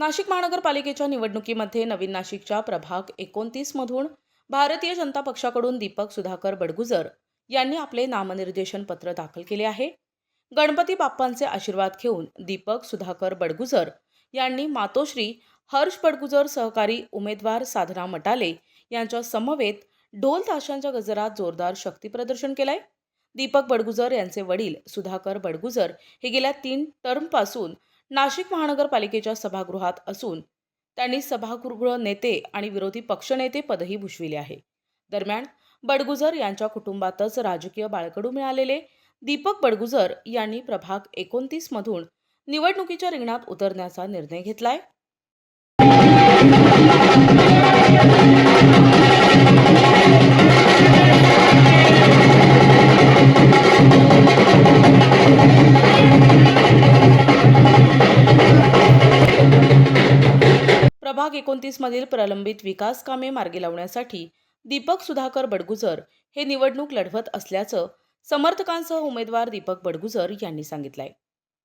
नाशिक महानगरपालिकेच्या निवडणुकीमध्ये नवीन नाशिकच्या प्रभाग एकोणतीसमधून भारतीय जनता पक्षाकडून दीपक सुधाकर बडगुजर यांनी आपले नामनिर्देशन पत्र दाखल केले आहे. गणपती बाप्पांचे आशीर्वाद घेऊन दीपक सुधाकर बडगुजर यांनी मातोश्री हर्ष बडगुजर सहकारी उमेदवार साधना मटाले यांच्या समवेत ढोल ताशांच्या गजरात जोरदार शक्तीप्रदर्शन केलंय. दीपक बडगुजर यांचे वडील सुधाकर बडगुजर हे गेल्या तीन टर्मपासून नाशिक महानगरपालिकेच्या सभागृहात असून त्यांनी सभागृह नेते आणि विरोधी पक्षनेते पदही भूषविले आहे. दरम्यान बडगुजर यांच्या कुटुंबातच राजकीय बाळकडू मिळालेले दीपक बडगुजर यांनी प्रभाग एकोणतीसमधून निवडणुकीच्या रिंगणात उतरण्याचा निर्णय घेतलाय. प्रभाग एकोणतीस मधील प्रलंबित विकास कामे मार्गी लावण्यासाठी दीपक सुधाकर बडगुजर हे निवडणूक लढवत असल्याचं समर्थकांसह उमेदवार दीपक बडगुजर यांनी सांगितलंय.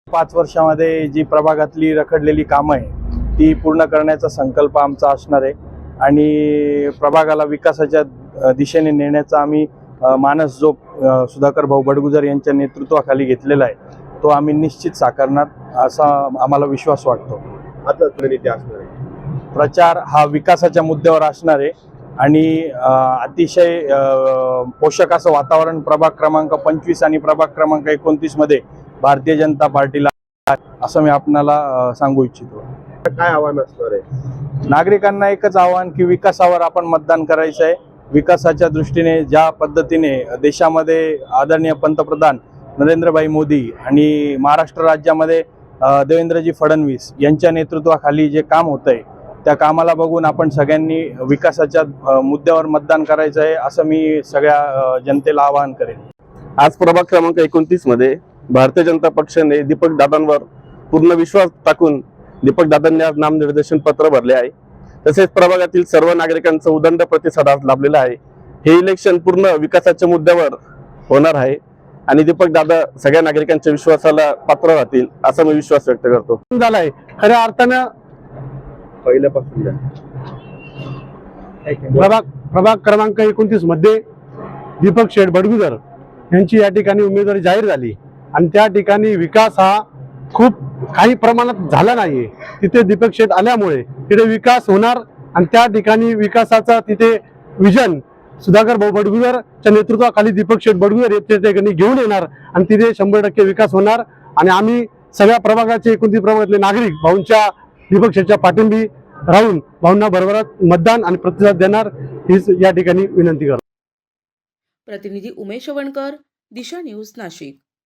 पाच वर्षामध्ये जी प्रभागातली रखडलेली कामं आहे ती पूर्ण करण्याचा संकल्प आमचा असणार आहे. आणि प्रभागाला विकासाच्या दिशेने नेण्याचा आम्ही मानस जो सुधाकर भाऊ बडगुजर यांच्या नेतृत्वाखाली घेतलेला आहे. तो आम्ही निश्चित साकारणार असा आम्हाला विश्वास वाटतो. आता रणनीती असणार आहे. प्रचार हा विकासाच्या मुद्द्यावर असणार आहे. आणि अतिशय पोषक असं वातावरण प्रभाग क्रमांक पंचवीस आणि प्रभाग क्रमांक एकोणतीसमध्ये भारतीय जनता पार्टीला असं मी आपणाला सांगू इच्छितो. काय आव्हान असणार आहे? नागरिकांना एकच आव्हान की विकासावर आपण मतदान करायचं आहे. विकासाच्या दृष्टीने ज्या पद्धतीने देशामध्ये आदरणीय पंतप्रधान नरेंद्रभाई मोदी आणि महाराष्ट्र राज्यामध्ये देवेंद्रजी फडणवीस यांच्या नेतृत्वाखाली जे काम होत आहे त्या कामाला बघून आपण सगळ्यांनी विकासाच्या मुद्द्यावर मतदान करायचं आहे असं मी सगळ्या जनतेला आवाहन करेन. आज प्रभाग क्रमांक एकोणतीसमध्ये भारतीय जनता पक्षाने दीपक दादांवर पूर्ण विश्वास टाकून दीपक दादांनी आज नामनिर्देशन पत्र भरले आहे. तसेच प्रभागातील सर्व नागरिकांचा उदंड प्रतिसाद आज लाभलेला आहे. हे इलेक्शन पूर्ण विकासाच्या मुद्द्यावर होणार आहे आणि दीपक दादा सगळ्या नागरिकांच्या विश्वासाला पात्र राहतील असा मी विश्वास व्यक्त करतो. झालाय. खऱ्या अर्थानं पहिल्यापासून द्या. प्रभाग प्रभाग क्रमांक एकोणतीसमध्ये दीपक शेठ बडगुजर यांची या ठिकाणी उमेदवारी जाहीर झाली. आणि त्या ठिकाणी विकास हा खूप काही प्रमाणात झाला नाहीये. तिथे दीपक शेठ आल्यामुळे तिथे विकास होणार आणि त्या ठिकाणी विकासाचा तिथे विजन सुधाकर भाऊ बडगुजरच्या नेतृत्वाखाली दीपक शेठ बडगुजर हे त्या ठिकाणी घेऊन येणार आणि तिथे शंभर टक्के विकास होणार. आणि आम्ही सगळ्या प्रभागाचे एकोणतीस प्रभागातले नागरिक भाऊंच्या विपक्षाच्या पाठिंबी राहून भाऊंना बरोबरात मतदान आणि प्रतिसाद देणार हीच या ठिकाणी विनंती करतो. प्रतिनिधी उमेश वणकर दिशा न्यूज नाशिक.